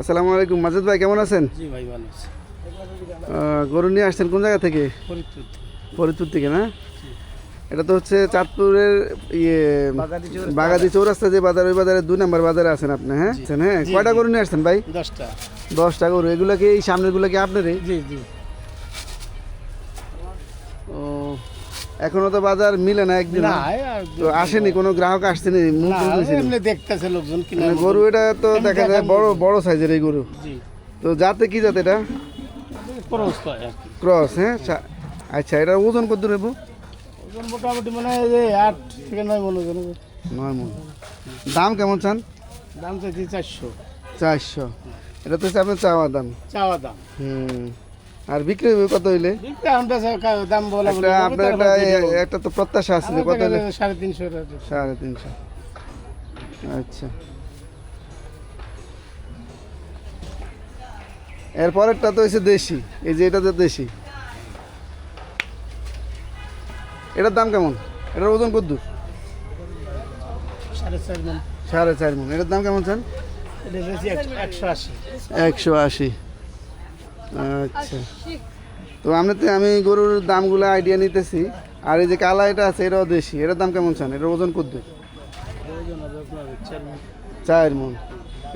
আসসালামু আলাইকুম। মাজেদ ভাই কেমন আছেন? জি ভাই ভালো আছে। গরু নিয়ে আসছেন কোন জায়গা থেকে? ফরিদপুর ফরিদপুর থেকে না? এটা তো হচ্ছে চাঁদপুরের ইয়ে বাগাদি চৌরাস্তা। যে বাজার ওই বাজারে দুই নম্বর বাজারে আছেন আপনি হ্যাঁ? আছেন, হ্যাঁ? কয়টা গরু নিয়ে আসছেন ভাই? দশটা। দশটা গরু। এগুলো কি এই সামনেগুলো কি আপনারই? জি জি। ও এখনও তো বাজার মিলে না একদিন। তো আসেনি কোনো গ্রাহক আসছেনি এমনি দেখতেছে লোকজন কিনা মানে গরু এটা তো দেখা যায় বড় বড় সাইজের এই গরু। তো যাতে কি জাত এটা? ক্রস হ্যাঁ আচ্ছা এটা ওজন কত নেব? ওজন মোটামুটি মানে আট থেকে নয় মনে ওজন নয় মন। দাম কেমন চান? দাম চাইছি চারশো। চারশো। এটা তো হচ্ছে আপনার চাওয়া দাম। চাওয়া দাম। হুম। আর বিক্রি হবে কত হইলে? দাম বলা আপনার একটা তো প্রত্যাশা আছে যে কত হইলে? সাড়ে তিনশো সাড়ে তিনশো। আচ্ছা। এরপরেরটা তো হচ্ছে দেশি। এই যে এটা তো দেশি। এটার দাম কেমন? এটার ওজন কত মন। সাড়ে চার মন। এটার দাম কেমন একশো- একশো আশি। একশো আশি। আচ্ছা। তো আপনাতে আমি গরুর দামগুলো আইডিয়া নিতেছি। আর এই যে কালা এটা আছে, এটাও দেশি। এটার দাম কেমন চান? এটার ওজন কত চার মন।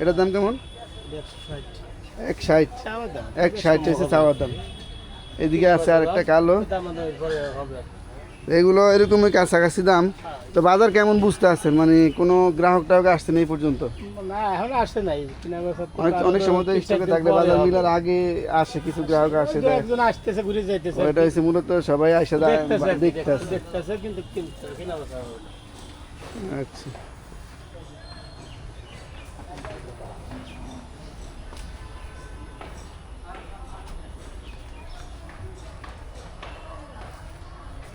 এটার দাম কেমন? এক ষাট এক ষাট হয়েছে চাওয়ার দাম। এদিকে আছে আর একটা কালো। এগুলো এরকমই কাছাকাছি দাম। তো বাজার কেমন বুঝতে আছেন? মানে কোনো গ্রাহক টাহক আসছে না এই পর্যন্ত? অনেক সময় তো তিন স্টকে চার দিন থাকলে বাজার মিলার আগে আসে কিছু গ্রাহক আসে ওইটা হচ্ছে মূলত সবাই আসে দেখতেছে। আচ্ছা।